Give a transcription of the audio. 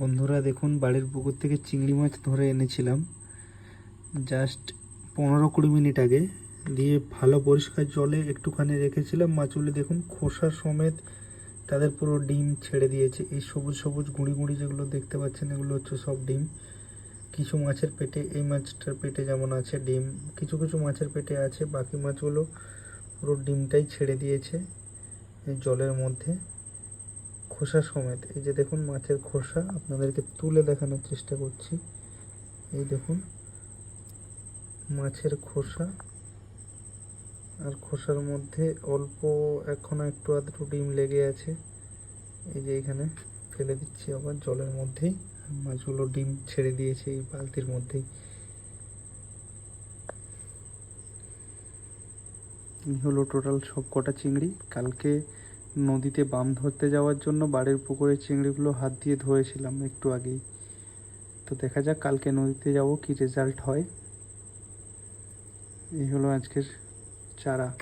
বন্ধুরা দেখুন, বাড়ির পুকুর থেকে চিংড়ি মাছ ধরে এনেছিলাম। জাস্ট পনেরো কুড়ি মিনিট আগে। দিয়ে ভালো পরিষ্কার জলে একটুখানি রেখেছিলাম। মাছগুলি দেখুন, খোসা সমেত তাদের পুরো ডিম ছেড়ে দিয়েছে। এই সবুজ সবুজ গুঁড়ি গুঁড়ি যেগুলো দেখতে পাচ্ছেন, এগুলো হচ্ছে সব ডিম। কিছু মাছের পেটে, এই মাছটার পেটে যেমন আছে ডিম, কিছু কিছু মাছের পেটে আছে। বাকি মাছগুলো পুরো ডিমটাই ছেড়ে দিয়েছে এই জলের মধ্যে। খোসা সমেত এই যে দেখুন মাছের খোসা, আপনাদেরকে তুলে দেখানোর চেষ্টা করছি। এই দেখুন, মাছের খোসা। আর খোসার মধ্যে অল্প এখনও একটু আধটু ডিম লেগে আছে। এই যে এখানে ফেলে দিচ্ছি আবার জলের মধ্যেই। মাছগুলো ডিম ছেড়ে দিয়েছে এই বালতির মধ্যেই। হলো টোটাল সব কটা চিংড়ি। কালকে নদীতে বাম ধরতে যাওয়ার জন্য বাড়ির পুকুরের চিংড়িগুলো হাত দিয়ে ধরেছিলাম একটু আগেই। তো দেখা যাক কালকে নদীতে যাব, কি রেজাল্ট হয়। এই হলো আজকের চারা।